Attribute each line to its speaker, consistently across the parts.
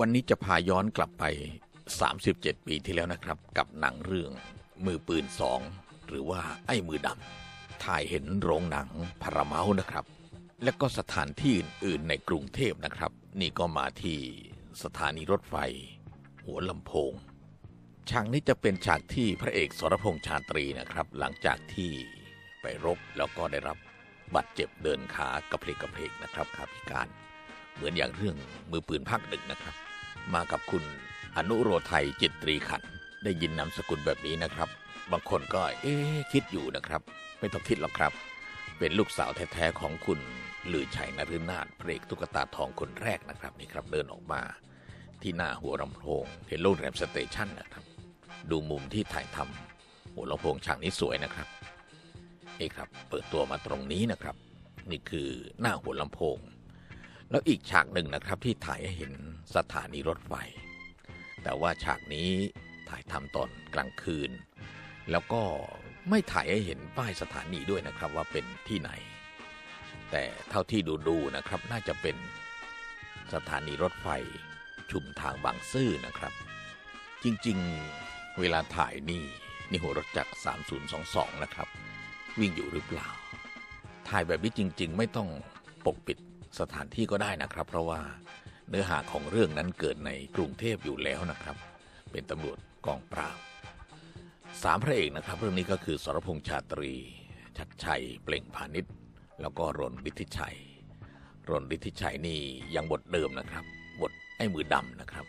Speaker 1: วันนี้จะพาย้อนกลับไป 37 ปีที่แล้วนะครับ กับหนังเรื่องมือปืนสองหรือว่าไอ้มือดำถ่ายเห็นโรงหนังพาราเมาส์นะครับ และก็สถานที่อื่นๆในกรุงเทพนะครับ นี่ก็มาที่สถานีรถไฟ หัวลำโพงฉากนี้จะเป็นฉากที่พระเอกสรพงษ์ชาตรีนะครับ หลังจากที่ไปรบแล้วก็ได้รับบาดเจ็บเดินขากระเพลกกระเพลกนะครับขาพิการ เหมือนอย่างเรื่องมือปืนภาคหนึ่งนะครับ มากับคุณอนุโรไทยจิตตรีขัน ได้ยินนามสกุลแบบนี้นะครับ บางคนก็เอ๊คิดอยู่นะครับ ไม่ต้องคิดหรอกครับ เป็นลูกสาวแท้ๆของคุณลือชัยนฤนาถเพลกตุ๊กตาทองคนแรกนะครับนี่ครับเดินออกมา ที่หน้าหัวลำโพงเห็นโรงแรมสเตชันนะครับ ดูมุมที่ถ่ายทำหัวลำโพงฉากนี้สวยนะครับนี่ครับ เปิดตัวมาตรงนี้นะครับ นี่คือหน้าหัวลำโพง แล้วอีกฉากหนึ่งนะครับที่ถ่ายให้เห็นสถานีรถไฟ แต่ว่าฉากนี้ถ่ายทำตอนกลางคืน แล้วก็ไม่ถ่ายให้เห็นป้ายสถานีด้วยนะครับว่าเป็นที่ไหน แต่เท่าที่ดูๆนะครับน่าจะเป็นสถานีรถไฟชุมทางบางซื่อนะครับ จริงๆเวลาถ่ายนี่นี่หัวรถจักร 3022 นะครับ วิ่งอยู่หรือเปล่า ถ่ายแบบนี้จริง ๆ ไม่ต้องปกปิด สถานที่ก็ได้นะครับ เพราะว่าเนื้อหาของเรื่องนั้นเกิดในกรุงเทพอยู่แล้วนะครับ เป็นตำรวจกองปราบสามพระเอกนะครับ เรื่องนี้ก็คือสรพงษ์ชาตรี ชัดชัย เปล่งพาณิชย์แล้วก็รนฤทธิชัย รนฤทธิชัยนี่ยังบทเดิมนะครับ บทไอ้มือดำนะครับ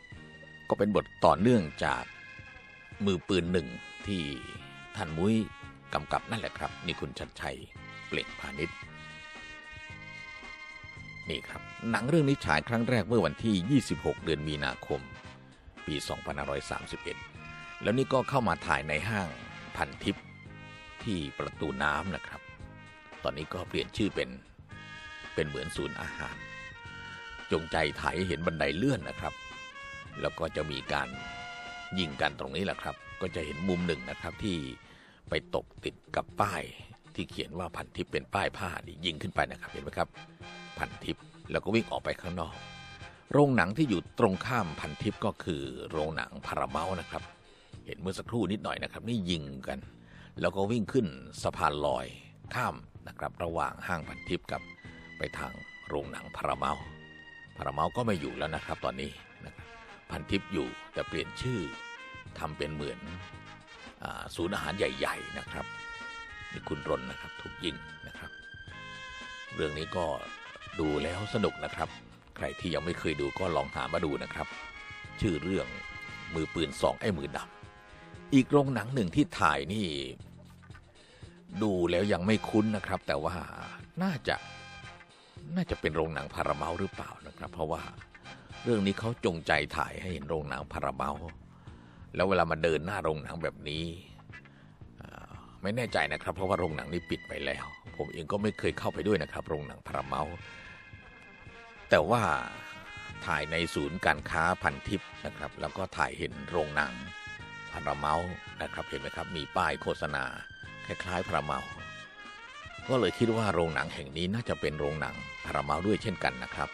Speaker 1: ก็เป็นบทต่อเนื่องจากมือปืนหนึ่งที่ท่านมุ้ยกำกับนั่นแหละครับ นี่คุณชัดชัย เปล่งพาณิชย์ นี่ครับ หนังเรื่องนี้ฉายครั้งแรกเมื่อวันที่ 26 เดือนมีนาคม ปี 2531 แล้วนี่ก็เข้ามาถ่ายในห้างพันทิพย์ที่ประตูน้ำนะครับ ตอนนี้ก็เปลี่ยนชื่อเป็นเป็นเหมือนศูนย์อาหาร จงใจถ่ายหเห็นบันไดเลื่อนนะครับ แล้วก็จะมีการยิงกันตรงนี้แหละครับ ก็จะเห็นมุมหนึ่งนะครับที่ไปตกติดกับป้ายที่เขียนว่าพันทิพย์เป็นป้ายผ้านี่ยิงขึ้นไปนะครับเห็นไหมครับ พันทิพย์แล้วก็วิ่งออกไปข้างนอก โรงหนังที่อยู่ตรงข้ามพันทิพย์ก็คือโรงหนังพาราเมานะครับ เห็นเมื่อสักครู่นิดหน่อยนะครับ นี่ยิงกัน แล้วก็วิ่งขึ้นสะพานลอยข้ามนะครับ ระหว่างห้างพันทิพย์กับไปทางโรงหนังพาราเมาพาราเมาก็ไม่อยู่แล้วนะครับ ตอนนี้นะครับพันทิพย์อยู่แต่เปลี่ยนชื่อทำเป็นเหมือนศูนย์อาหารใหญ่ ๆ นะครับนี่คุณรนนะครับถูกยิงนะครับ เรื่องนี้ก็ ดูแล้วสนุกนะครับ ใครที่ยังไม่เคยดูก็ลองหามาดูนะครับ ชื่อเรื่องมือปืนสองไอ้มือดำอีกโรงหนังหนึ่งที่ถ่ายนี่ ดูแล้วยังไม่คุ้นนะครับ แต่ว่าน่าจะน่าจะเป็นโรงหนังพาราเมาหรือเปล่านะครับ เพราะว่าเรื่องนี้เขาจงใจถ่ายให้เห็นโรงหนังพาราเมาแล้วเวลามาเดินหน้าโรงหนังแบบนี้ไม่แน่ใจนะครับ เพราะว่าโรงหนังนี้ปิดไปแล้ว ผมเองก็ไม่เคยเข้าไปด้วยนะครับ โรงหนังพาราเมา แต่ว่าถ่ายในศูนย์การค้าพันทิพย์นะครับ แล้วก็ถ่ายเห็นโรงหนังพาราเมานะครับเห็นไหมครับ มีป้ายโฆษณา คล้ายๆพาราเมาก็เลยคิดว่าโรงหนังแห่งนี้น่าจะเป็นโรงหนังพาราเมาด้วยเช่นกันนะครับ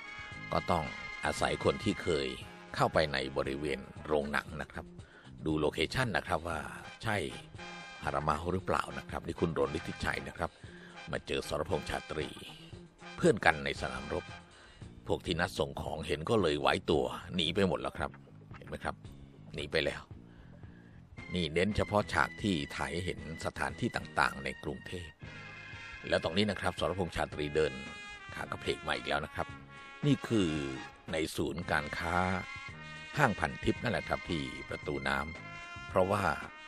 Speaker 1: ก็ต้องอาศัยคนที่เคยเข้าไปในบริเวณโรงหนังนะครับ ดูโลเคชันนะครับว่าใช่พาราเมาหรือเปล่านะครับนี่คุณรนฤทธิชัยนะครับ มาเจอสรพงษ์ชาตรี เพื่อนกันในสนามรบ พวกที่นัดส่งของเห็นก็เลยไหวตัว หนีไปหมดแล้วครับ เห็นไหมครับ หนีไปแล้ว นี่เน้นเฉพาะฉากที่ถ่ายเห็นสถานที่ต่างๆ ในกรุงเทพ แล้วตรงนี้นะครับสรพงษ์ชาตรีเดินขากระเพกมาอีกแล้วนะครับ นี่คือในศูนย์การค้าห้างพันทิพย์นั่นแหละครับที่ประตูน้ำเพราะว่า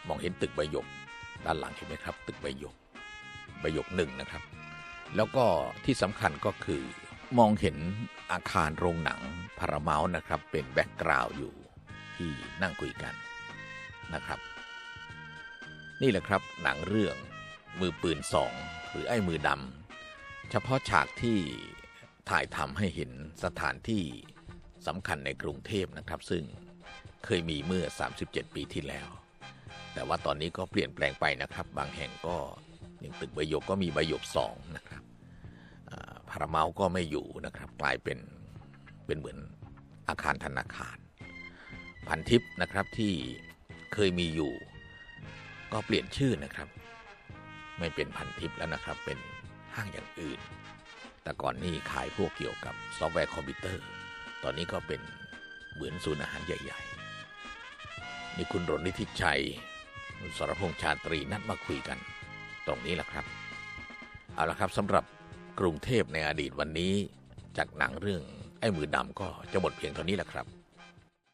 Speaker 1: มองเห็นตึกใบหยก ด้านหลังเห็นไหมครับ ตึกใบหยกใบหยกหนึ่งนะครับ แล้วก็ที่สำคัญก็คือมองเห็น อาคารโรงหนังพาราเมาส์นะครับ เป็นแบ็กกราวด์อยู่ที่นั่งคุยกันนะครับ นี่แหละครับหนังเรื่องมือปืนสองหรือไอ้มือดำเฉพาะฉากที่ถ่ายทำให้เห็นสถานที่สำคัญในกรุงเทพนะครับ ซึ่งเคยมีเมื่อ 37 ปีที่แล้ว แต่ว่าตอนนี้ก็เปลี่ยนแปลงไปนะครับ บางแห่งก็อย่างตึกใบหยกก็มีใบหยกสองนะครับ พาราเมาก็ไม่อยู่นะครับ กลายเป็นเป็นเหมือนอาคารธนาคาร พันทิปนะครับที่เคยมีอยู่ ก็เปลี่ยนชื่อนะครับ ไม่เป็นพันทิปแล้วนะครับ เป็นห้างอย่างอื่น แต่ก่อนนี่ขายพวกเกี่ยวกับซอฟต์แวร์คอมพิวเตอร์ ตอนนี้ก็เป็นเหมือนศูนย์อาหารใหญ่ ๆ นี่คุณรณนิติชัยคุณสรพงษ์ชาตรีนัดมาคุยกัน ตรงนี้แหละครับ เอาละครับสำหรับ กรุงเทพในอดีตวันนี้ จากหนังเรื่องไอ้มือดำก็จะหมดเพียงเท่านี้แหละครับ